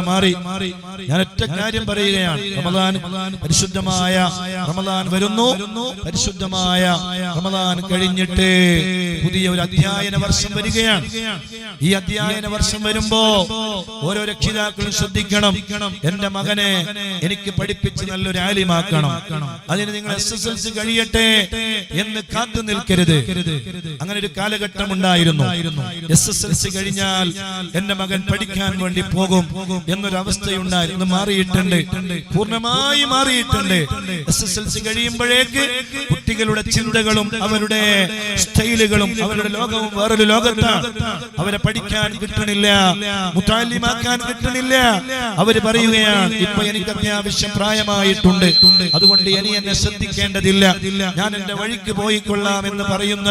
മാറി. ഞാൻ ഒറ്റ കാര്യം പറയുകയാണ്. റമദാൻ പരിശുദ്ധമായ റമദാൻ വരുന്നു. പരിശുദ്ധമായ റമദാൻ കഴിഞ്ഞിട്ട് പുതിയ ഒരു അധ്യയന വർഷം വരികയാണ്. ഈ അധ്യായന വർഷം വരുമ്പോ ഓരോ രക്ഷിതാക്കളും ശ്രദ്ധിക്കണം. എന്റെ മകനെ എനിക്ക് പഠിപ്പിച്ച് നല്ലൊരു ആലിമാക്കണം. അതിന് നിങ്ങൾ എസ് എസ് എൽ സി കഴിയട്ടെ എന്ന് കാത്തു നിൽക്കരുത്. അങ്ങനെ ഒരു കാലഘട്ടം ഉണ്ടായിരുന്നു. എസ് എസ് എൽ സി കഴിഞ്ഞാൽ എന്റെ മകൻ പഠിക്കാൻ വേണ്ടി പോകും. എന്നൊരു അവസ്ഥയുണ്ടായിരുന്നു മാറിയിട്ടുണ്ട്. പൂർണമായി മാറിയിട്ടുണ്ട്. എസ് എസ് എൽ സി കഴിയുമ്പോഴേക്ക് കുട്ടികളുടെ ചിന്തകളും അവരുടെ സ്റ്റൈലുകളും അവരുടെ ലോകവും വേറൊരു ലോകത്താണ്. അവരെ പഠിക്കാൻ കിട്ടണില്ല മുത്താലിമാക്കാൻ കിട്ടണില്ല അവർ പറയുകയാണ് ഇപ്പൊ എനിക്ക് അത്യാവശ്യം പ്രായമായിട്ടുണ്ട്. അതുകൊണ്ട് ഇനി എന്നെ ശ്രദ്ധിക്കേണ്ടതില്ല. ഞാൻ എന്റെ വഴിക്ക് പോയിക്കൊള്ളാം എന്ന് പറയുന്ന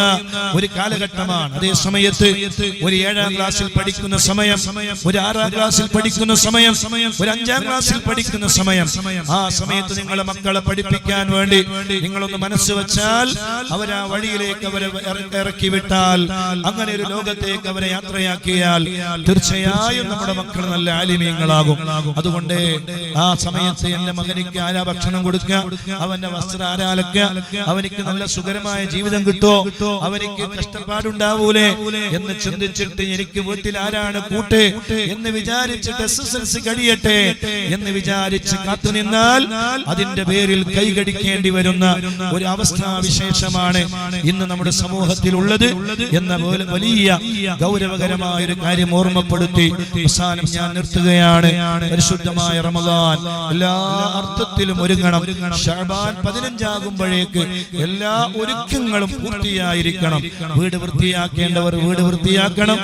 ഒരു കാലഘട്ടമാണ്. അതേ സമയത്ത് ഒരു ഏഴാം ക്ലാസ്സിൽ പഠിക്കുന്ന സമയം ഒരു ആറാം ക്ലാസ്സിൽ പഠിക്കുന്ന സമയം. ഒരു അഞ്ചാം ക്ലാസ്സിൽ പഠിക്കുന്ന സമയം. ആ സമയത്ത് നിങ്ങളെ മക്കളെ പഠിപ്പിക്കാൻ വേണ്ടി നിങ്ങളൊന്ന് മനസ്സ് വെച്ചാൽ അവരാ ആ വഴിയിലേക്ക് അവരെ ഇറക്കി വിട്ടാൽ അങ്ങനെ ഒരു ലോകത്തേക്ക് അവരെ യാത്രയാക്കിയാൽ തീർച്ചയായും നമ്മുടെ മക്കൾ നല്ല ആലിമീങ്ങളാകും. അതുകൊണ്ട് ആ സമയത്ത് എന്റെ മകനിക്ക് ആരാ ഭക്ഷണം കൊടുക്കുക? അവന്റെ വസ്ത്രം ആരാലക്ക അവനിക്ക് നല്ല സുഖരമായ ജീവിതം കിട്ടോ അവനിക്ക് കഷ്ടപ്പാടുണ്ടാവൂലേ? എന്ന് ചിന്തിച്ചിട്ട് എനിക്ക് വീട്ടിൽ ആരാണ് കൂട്ട്? എന്ന് വിചാരിച്ചിട്ട് എസ് എസ് എൽ സി കഴിയട്ടെ എന്ന് വിചാരിച്ച് കാത്തുനിന്നാൽ അതിന്റെ പേരിൽ കൈകടിക്കേണ്ടി വരുന്ന ഒരു അവസ്ഥാവിശേഷമാണ് ഇന്ന് നമ്മുടെ സമൂഹത്തിൽ ഉള്ളത് എന്ന പോലെ വലിയ ഗൗരവകരമായ ഒരു കാര്യം ഓർമ്മപ്പെടുത്തി അവസാനം ഞാൻ നിർത്തുകയാണ്. പരിശുദ്ധമായ റമദാൻ. എല്ലാ അർത്ഥത്തിലും ഒരുങ്ങണം. ഷാബാൻ പതിനഞ്ചാകുമ്പോഴേക്ക് എല്ലാ ഒരുക്കങ്ങളും പൂർത്തിയായിരിക്കണം. വീട് വൃത്തിയാക്കേണ്ടവർ വീട് വൃത്തിയാക്കണം.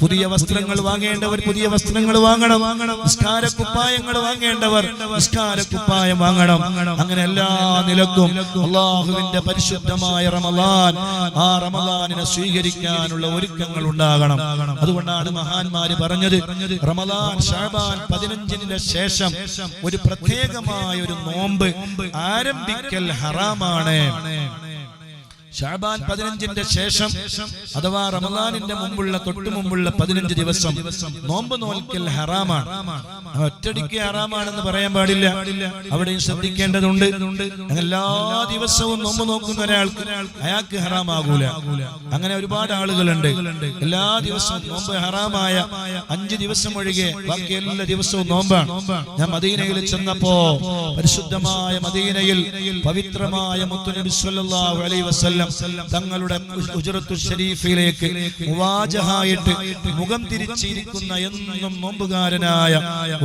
പുതിയ വസ്ത്രങ്ങൾ വാങ്ങേണ്ടവർ പുതിയ വസ്ത്രങ്ങൾ വാങ്ങണം. നിസ്കാര കുപ്പായങ്ങൾ വാങ്ങേണ്ടവർ നിസ്കാര കുപ്പായം വാങ്ങണം. അങ്ങനെ എല്ലാ നിലക്കും അള്ളാഹുവിന്റെ പരിശുദ്ധമായ റമദാൻ ആ റമദാനിനെ സ്വീകരിക്കാനുള്ള ഒരുക്കങ്ങൾ ഉണ്ടാകണം. അതുകൊണ്ടാണ് മഹാന്മാര് പറഞ്ഞത് റമദാൻ ഷാബാൻ പതിനഞ്ചിന്റെ ശേഷം ഒരു പ്രത്യേകമായ ഒരു നോമ്പ് ആരംഭിക്കൽ ഹറാമാണ്. ഷാബാൻ പതിനഞ്ചിന്റെ ശേഷം അഥവാ റമദാനിന്റെ മുമ്പുള്ള തൊട്ടു മുമ്പുള്ള പതിനഞ്ച് ദിവസം നോമ്പ് നോൽക്കൽ ഹറാമാണ്. ഒറ്റടിക്ക് ഹറാമാണെന്ന് പറയാൻ പാടില്ല. അവിടെയും ശ്രദ്ധിക്കേണ്ടതുണ്ട്. എല്ലാ ദിവസവും നോമ്പ് നോക്കുന്ന ഒരാൾക്ക് അയാൾക്ക് ഹറാമാകൂല. അങ്ങനെ ഒരുപാട് ആളുകളുണ്ട്. എല്ലാ ദിവസവും നോമ്പ് ഹറാമായ അഞ്ച് ദിവസം ഒഴികെ ബാക്കി എല്ലാ ദിവസവും നോമ്പാണ്. ഞാൻ മദീനയിൽ ചെന്നപ്പോ പരിശുദ്ധമായ മദീനയിൽ പവിത്രമായ മുത്തുനബി സല്ലല്ലാഹു അലൈഹി വസല്ലം തങ്ങളുടെ ഉജറത്തു ഷരീഫിലേക്ക് മുവാജഹായിട്ട് മുഖം തിരിച്ചിരിക്കുന്ന എന്നും നോമ്പുകാരനായ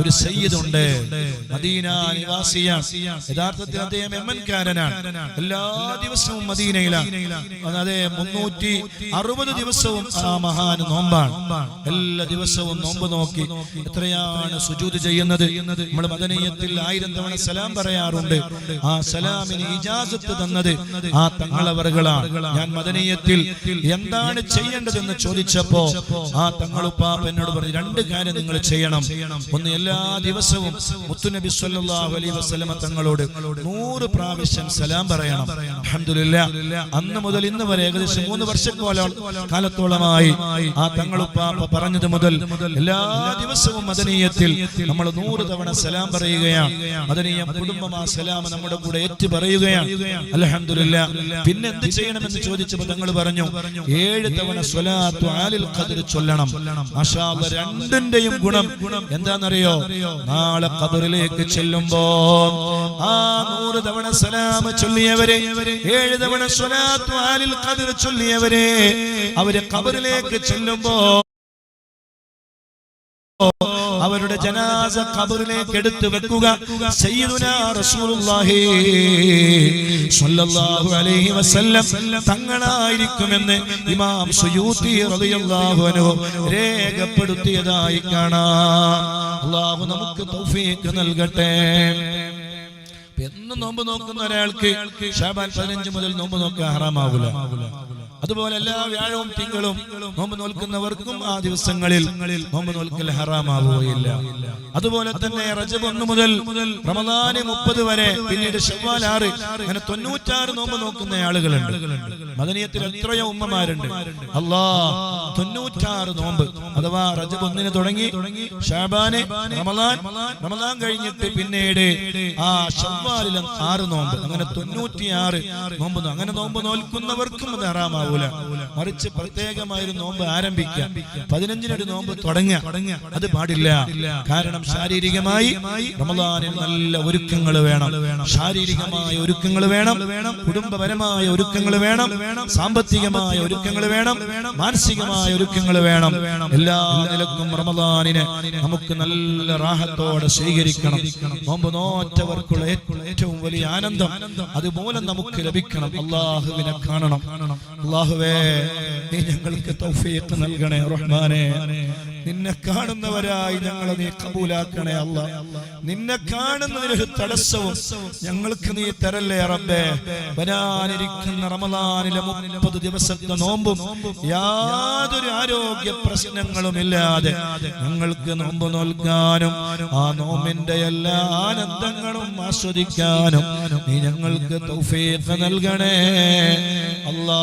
ഒരു സയ്യിദുണ്ട്. മദീന നിവാസിയാണ്. യഥാർത്ഥത്തിൽ അദ്ദേഹം എമ്മൻകാരനാണ് എല്ലാ ദിവസവും മദീനയിലാണ്. അതെ മുന്നൂറ്റി അറുപത് ദിവസവും ആ മഹാൻ നോമ്പാണ്. എല്ലാ ദിവസവും നോമ്പ് നോക്കി എത്രയാണ് സുജൂത് ചെയ്യുന്നത്? നമ്മുടെ മദനീയത്തിൽ ആയിരം തവണ സലാം പറയാറുണ്ട്. ആ സലാമിന് ഇജാസത്ത് തന്നത് ആ ഞാൻ മദനീയത്തിൽ എന്താണ് ചെയ്യേണ്ടതെന്ന് ചോദിച്ചപ്പോ ആ തങ്ങളുപ്പാപ്പ എന്നോട് പറഞ്ഞു രണ്ട് കാര്യം നിങ്ങൾ ചെയ്യണം. ഒന്ന് എല്ലാ ദിവസവും മുത്തുനബി സല്ലല്ലാഹു അലൈഹി വസല്ലമ തങ്ങളോട് നൂറ് പ്രാവശ്യം സലാം പറയണം. അൽഹംദുലില്ലാ അന്ന് മുതൽ ഇന്ന് വരെ ഏകദേശം മൂന്ന് വർഷക്കോളം കാലത്തോളമായി ആ തങ്ങളുപ്പാപ്പ പറഞ്ഞത് മുതൽ എല്ലാ ദിവസവും മദനീയത്തിൽ നമ്മൾ നൂറ് തവണ സലാം പറയുകയാണ് മദനീയ കുടുംബം ആ സലാം നമ്മുടെ കൂടെ ഏറ്റു പറയുകയാണ് അലഹമില്ല പിന്നെ എന്ത് ചെയ്യണമെന്ന് ചോദിച്ചപ്പോൾ തങ്ങൾ പറഞ്ഞു ഏഴ് തവണ ആലിൽ ചൊല്ലണം. രണ്ടിന്റെയും ഗുണം എന്താണെന്നറിയോ? നാളെ ഖബറിലേക്ക് ചെല്ലുമ്പോ ആ നൂറ് തവണ സലാം ചൊല്ലിയവരെ ഏഴ് തവണ സ്വലാത്തു ആലിൽ ചൊല്ലിയവരെ അവർ ഖബറിലേക്ക് ചെല്ലുമ്പോ അവരുടെ ജനാസ ഖബറിലേക്ക് എടുത്തു വെക്കുക. അലൈഹി വസല്ലം തങ്ങളായിരിക്കുമെന്ന് ഇമാം സുയൂത്തി റളിയല്ലാഹു അൻഹു രേഖപ്പെടുത്തിയതായി കാണാം. നമുക്ക് തൗഫീഖ് നൽകട്ടെ. എന്നും നോമ്പ് നോക്കുന്ന ഒരാൾക്ക് ഷാബാൻ പതിനഞ്ച് മുതൽ നോമ്പ് നോക്കാൻ ഹറാമാവൂല. അതുപോലെ എല്ലാ വ്യാഴവും തിങ്കളും നോമ്പ് നോൽക്കുന്നവർക്കും ആ ദിവസങ്ങളിൽ നോമ്പ് നോൽക്കൽ ഹറാമാവുകയില്ല. അതുപോലെ തന്നെ റജബ് ഒന്ന് മുതൽ റമദാന് മുപ്പത് വരെ പിന്നീട് ഷവ്വാൽ ആറ് അങ്ങനെ തൊണ്ണൂറ്റാറ് നോമ്പ് നോക്കുന്ന ആളുകളുണ്ട്. മദനീയത്തിൽ എത്രയോ ഉമ്മമാരുണ്ട്. അള്ളാ തൊണ്ണൂറ്റാറ് നോമ്പ് അഥവാ റജബ് ഒന്നിന് തുടങ്ങി ഷാബാന് റമദാൻ റമദാൻ കഴിഞ്ഞിട്ട് പിന്നീട് ആ ഷവ്വാലിലെ ആറ് നോമ്പ് അങ്ങനെ തൊണ്ണൂറ്റിയാറ് നോമ്പ് അങ്ങനെ നോമ്പ് നോൽക്കുന്നവർക്കും അത് ഹറാമാവൂല മറിച്ച് പ്രത്യേകമായ ഒരു നോമ്പ് ആരംഭിക്കാം പതിനഞ്ചിനൊരു നോമ്പ് തുടങ്ങുക. അത് പാടില്ല. കാരണം ശാരീരികമായി റമദാനിൽ നല്ല ഒരുക്കങ്ങൾ വേണം. ശാരീരികമായ ഒരുക്കങ്ങൾ വേണം. കുടുംബപരമായ ഒരുക്കങ്ങൾ വേണം. സാമ്പത്തികമായ ഒരുക്കങ്ങൾ വേണം. മാനസികമായ ഒരുക്കങ്ങൾ വേണം. എല്ലാ നിലക്കും റമദാനിനെ നമുക്ക് നല്ല റാഹത്തോടെ സ്വീകരിക്കണം. നോമ്പ് നോറ്റവർക്കുള്ള ഏറ്റവും വലിയ ആനന്ദം അതുപോലെ നമുക്ക് ലഭിക്കണം. അള്ളാഹുവിനെ കാണണം. അള്ളാഹുവേ നീ ഞങ്ങൾക്ക് തൗഫീഖ് നൽകണേ റഹ്മാനെ. നിന്നെ കാണുന്നവരായി ഞങ്ങളെ നീ കബൂലാക്കണേ അല്ല. നിന്നെ കാണുന്നതിനൊരു തടസ്സവും ഞങ്ങൾക്ക് നീ തരല്ലേ റബ്ബേ. വരാനിരിക്കുന്ന റമദാനിലെ മുപ്പത് ദിവസത്തെ നോമ്പും യാതൊരു ആരോഗ്യ പ്രശ്നങ്ങളും ഇല്ലാതെ ഞങ്ങൾക്ക് നോമ്പ് നോൽക്കാനും ആ നോമ്പിന്റെ എല്ലാ ആനന്ദങ്ങളും ആസ്വദിക്കാനും നീ ഞങ്ങൾക്ക് തൗഫീഖ് നൽകണേ. അല്ലാ.